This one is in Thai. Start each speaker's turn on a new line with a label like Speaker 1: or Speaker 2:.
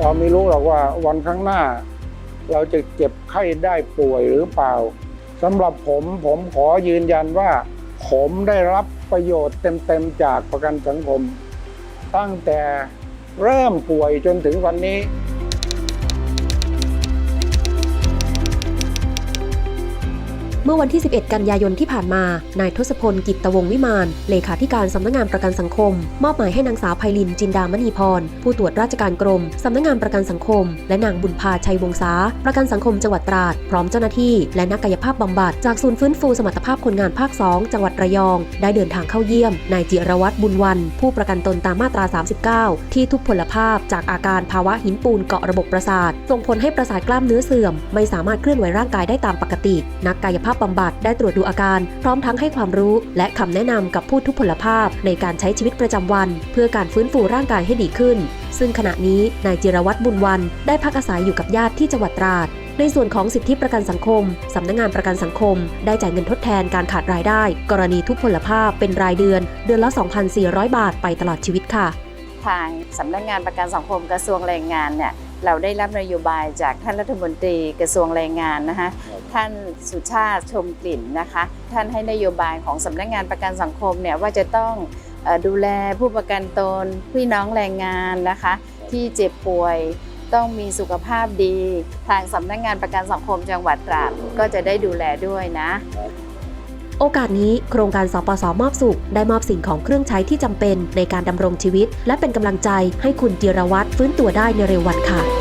Speaker 1: เราไม่รู้หรอกว่าวันข้างหน้า เราจะเจ็บไข้ได้ป่วยหรือเปล่าสำหรับผมผมขอยืนยันว่า ผมได้รับประโยชน์เต็มๆจากประกันสังคม ตั้งแต่เริ่มป่วยจนถึงวันนี้
Speaker 2: มื่อวันที่ 11 กันยายนที่ผ่านมา นายทศพลกิตตวงวิมาน เลขาธิการสำนักงานประกันสังคม มอบหมายให้นางสาวไพลินจินดามณีพร ผู้ตรวจราชการกรมสำนักงานประกันสังคม และนางบุญพาชัยวงศาประกันสังคมจังหวัดตราด พร้อมเจ้าหน้าที่ และนักกายภาพบำบัดจากศูนย์ฟื้นฟูสมรรถภาพคนงานภาค 2 จังหวัดระยอง ได้เดินทางเข้าเยี่ยมนายจิรวัตรบุญวัน ผู้ประกันตนตามมาตรา 39 ที่ทุพพลภาพจากอาการภาวะหินปูนเกาะระบบประสาทส่งผลให้ประสาทกล้ามเนื้อเสื่อม ไม่สามารถเคลื่อนไหวร่างกายได้ตามปกติ นักกายภาพบำบัดได้ตรวจดูอาการ พร้อมทั้งให้ความรู้ และคำแนะนำกับผู้ทุพพลภาพในการใช้ชีวิตประจำวัน เพื่อการฟื้นฟูร่างกายให้ดีขึ้น ซึ่งขณะนี้นายจิรวัตรบุญวันได้พักอาศัยอยู่กับญาติที่จังหวัดตราดในส่วนของสิทธิประกันสังคม สำนักงานประกันสังคม ได้จ่ายเงินทดแทนการขาดรายได้ กรณีทุพพลภาพเป็นรายเดือน เดือนละ 2,400 บาทไปตลอดชีวิตค่ะ
Speaker 3: ทางสำนักงานประกันสังคมกระทรวงแรงงานเนี่ย เราได้รับนโยบายจากท่านรัฐมนตรีกระทรวงแรงงานนะคะท่านสุชาติชมกลิ่นนะคะ ท่านให้นโยบายของสำนักงานประกันสังคมเนี่ยว่าจะต้องเอ่อดูแลผู้ประกันตนพี่น้องแรงงานนะคะ ที่เจ็บป่วยต้องมีสุขภาพดี ทางสำนักงานประกันสังคมจังหวัดตราดก็จะได้ดูแลด้วยนะ
Speaker 2: โอกาสนี้โครงการสปสมอบสุข ได้มอบสิ่งของเครื่องใช้ที่จำเป็นในการดำรงชีวิต และเป็นกำลังใจให้คุณจิรวัตรฟื้นตัวได้ในเร็ววันค่ะ